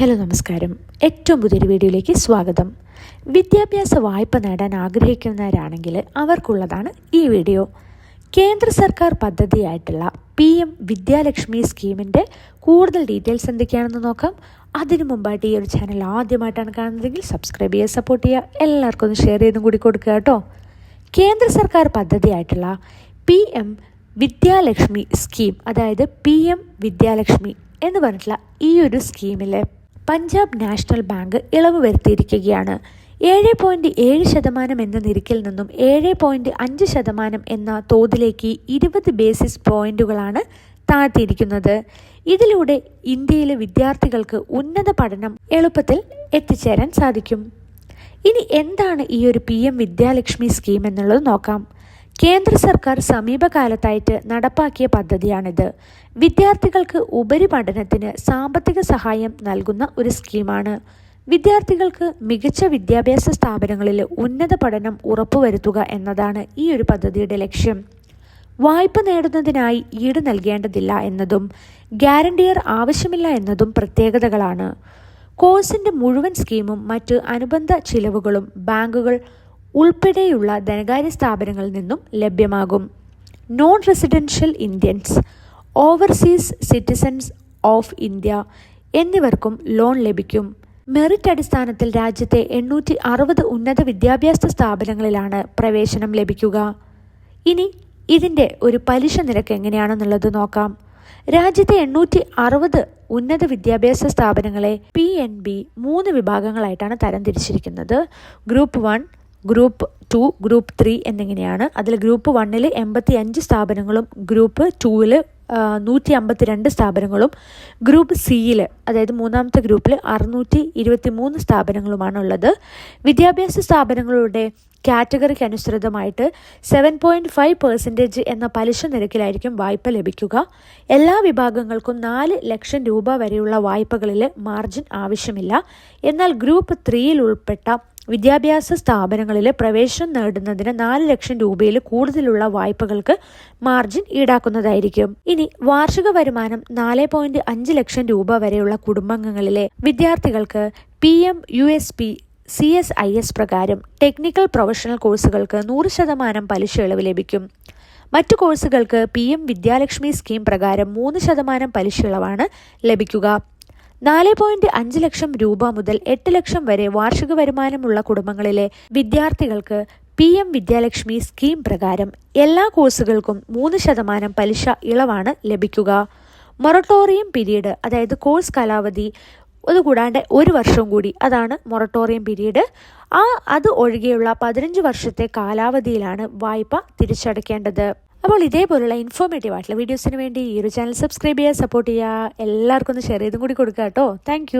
Hello നമസ്കാരം. ഏറ്റവും പുതിയൊരു വീഡിയോയിലേക്ക് സ്വാഗതം. വിദ്യാഭ്യാസ വായ്പ നേടാൻ ആഗ്രഹിക്കുന്നവരാണെങ്കിൽ അവർക്കുള്ളതാണ് ഈ വീഡിയോ. കേന്ദ്ര സർക്കാർ പദ്ധതിയായിട്ടുള്ള പി എം വിദ്യാലക്ഷ്മി സ്കീമിന്റെ കൂടുതൽ ഡീറ്റെയിൽസ് എന്തൊക്കെയാണെന്ന് നോക്കാം. അതിനു മുമ്പായിട്ട് ഈ ഒരു ചാനൽ ആദ്യമായിട്ടാണ് കാണുന്നതെങ്കിൽ സബ്സ്ക്രൈബ് ചെയ്യുക സപ്പോർട്ട് ചെയ്യുക എല്ലാവർക്കും ഒന്ന് ഷെയർ ചെയ്തും കൂടി കൊടുക്കുക കേട്ടോ. കേന്ദ്ര സർക്കാർ പദ്ധതിയായിട്ടുള്ള പി എം വിദ്യാലക്ഷ്മി സ്കീം അതായത് പി എം വിദ്യാലക്ഷ്മി എന്ന് പറഞ്ഞിട്ടുള്ള ഈ ഒരു സ്കീമിൽ പഞ്ചാബ് നാഷണൽ ബാങ്ക് ഇളവ് വരുത്തിയിരിക്കുകയാണ്. ഏഴ് പോയിന്റ് ഏഴ് ശതമാനം എന്ന നിരക്കിൽ നിന്നും ഏഴ് പോയിന്റ് അഞ്ച് ശതമാനം എന്ന തോതിലേക്ക് ഇരുപത് ബേസിസ് പോയിന്റുകളാണ് താഴ്ത്തിയിരിക്കുന്നത്. ഇതിലൂടെ ഇന്ത്യയിലെ വിദ്യാർത്ഥികൾക്ക് ഉന്നത പഠനം എളുപ്പത്തിൽ എത്തിച്ചേരാൻ സാധിക്കും. ഇനി എന്താണ് ഈ ഒരു പി എം വിദ്യാലക്ഷ്മി സ്കീം എന്നുള്ളത് നോക്കാം. കേന്ദ്ര സർക്കാർ സമീപകാലത്തായിട്ട് നടപ്പാക്കിയ പദ്ധതിയാണിത്. വിദ്യാർത്ഥികൾക്ക് ഉപരിപഠനത്തിന് സാമ്പത്തിക സഹായം നൽകുന്ന ഒരു സ്കീമാണ്. വിദ്യാർത്ഥികൾക്ക് മികച്ച വിദ്യാഭ്യാസ സ്ഥാപനങ്ങളിൽ ഉന്നത പഠനം ഉറപ്പുവരുത്തുക എന്നതാണ് ഈ ഒരു പദ്ധതിയുടെ ലക്ഷ്യം. വായ്പ നേടുന്നതിനായി ഈട് നൽകേണ്ടതില്ല എന്നതും ഗ്യാരണ്ടിയർ ആവശ്യമില്ല എന്നതും പ്രത്യേകതകളാണ്. കോഴ്സിന്റെ മുഴുവൻ സ്കീമും മറ്റ് അനുബന്ധ ചിലവുകളും ബാങ്കുകൾ ഉൾപ്പെടെയുള്ള ധനകാര്യ സ്ഥാപനങ്ങളിൽ നിന്നും ലഭ്യമാകും. Non residential Indians overseas citizens of India എന്നിവർക്കും ലോൺ ലഭിക്കും. മെറിറ്റ് അടിസ്ഥാനത്തിൽ രാജ്യത്തെ എണ്ണൂറ്റി അറുപത് ഉന്നത വിദ്യാഭ്യാസ സ്ഥാപനങ്ങളിലാണ് പ്രവേശനം ലഭിക്കുക. ഇനി ഇതിന്റെ ഒരു പലിശ നിരക്ക് എങ്ങനെയാണെന്നുള്ളത് നോക്കാം. രാജ്യത്തെ എണ്ണൂറ്റി അറുപത് ഉന്നത വിദ്യാഭ്യാസ സ്ഥാപനങ്ങളെ പി എൻ ബി മൂന്ന് വിഭാഗങ്ങളായിട്ടാണ് തരംതിരിച്ചിരിക്കുന്നത് group one group two group three എന്നിങ്ങനെയാണ്. അതിൽ ഗ്രൂപ്പ് വണ്ണിൽ എൺപത്തി അഞ്ച് സ്ഥാപനങ്ങളും ഗ്രൂപ്പ് ടൂവിൽ നൂറ്റി അമ്പത്തി രണ്ട് സ്ഥാപനങ്ങളും ഗ്രൂപ്പ് സിയിൽ അതായത് മൂന്നാമത്തെ ഗ്രൂപ്പിൽ അറുന്നൂറ്റി ഇരുപത്തി മൂന്ന് സ്ഥാപനങ്ങളുമാണ് ഉള്ളത് വിദ്യാഭ്യാസ സ്ഥാപനങ്ങളുടെ കാറ്റഗറിക്ക് അനുസൃതമായിട്ട് സെവൻ പോയിന്റ് ഫൈവ് പെർസെന്റേജ് എന്ന പലിശ നിരക്കിലായിരിക്കും വായ്പ ലഭിക്കുക. എല്ലാ വിഭാഗങ്ങൾക്കും നാല് ലക്ഷം രൂപ വരെയുള്ള വായ്പകളിൽ മാർജിൻ ആവശ്യമില്ല. എന്നാൽ ഗ്രൂപ്പ് ത്രീയിൽ ഉൾപ്പെട്ട വിദ്യാഭ്യാസ സ്ഥാപനങ്ങളിൽ പ്രവേശനം നേടുന്നതിന് നാല് ലക്ഷം രൂപയിൽ കൂടുതലുള്ള വായ്പകൾക്ക് മാർജിൻ ഈടാക്കുന്നതായിരിക്കും. ഇനി വാർഷിക വരുമാനം നാല് പോയിന്റ് അഞ്ച് ലക്ഷം രൂപ വരെയുള്ള കുടുംബാംഗങ്ങളിലെ വിദ്യാർത്ഥികൾക്ക് P M U S P C S I S പ്രകാരം ടെക്നിക്കൽ പ്രൊഫഷണൽ കോഴ്സുകൾക്ക് നൂറ് ശതമാനം പലിശ ഇളവ് ലഭിക്കും. മറ്റു കോഴ്സുകൾക്ക് പി എം വിദ്യാലക്ഷ്മി സ്കീം പ്രകാരം മൂന്ന് ശതമാനം പലിശ ഇളവാണ് ലഭിക്കുക. നാല് പോയിന്റ് അഞ്ച് ലക്ഷം രൂപ മുതൽ എട്ട് ലക്ഷം വരെ വാർഷിക വരുമാനമുള്ള കുടുംബങ്ങളിലെ വിദ്യാർത്ഥികൾക്ക് പി എം വിദ്യാലക്ഷ്മി സ്കീം പ്രകാരം എല്ലാ കോഴ്സുകൾക്കും മൂന്ന് ശതമാനം പലിശ ഇളവാണ് ലഭിക്കുക. മൊറട്ടോറിയം പീരീഡ് അതായത് കോഴ്സ് കാലാവധി അതുകൂടാണ്ട് ഒരു വർഷം കൂടി അതാണ് മൊറട്ടോറിയം പീരീഡ്. ആ അത് ഒഴികെയുള്ള പതിനഞ്ച് വർഷത്തെ കാലാവധിയിലാണ് വായ്പ തിരിച്ചടയ്ക്കേണ്ടത്. അപ്പോൾ ഇതേപോലുള്ള ഇൻഫോർമേറ്റീവ് ആയിട്ടുള്ള വീഡിയോസിന് വേണ്ടി ഈ ഒരു ചാനൽ സബ്സ്ക്രൈബ് ചെയ്യുക സപ്പോർട്ട് ചെയ്യുക എല്ലാവർക്കും ഒന്ന് ഷെയർ ചെയ്തും കൂടി കൊടുക്കുക കേട്ടോ. താങ്ക്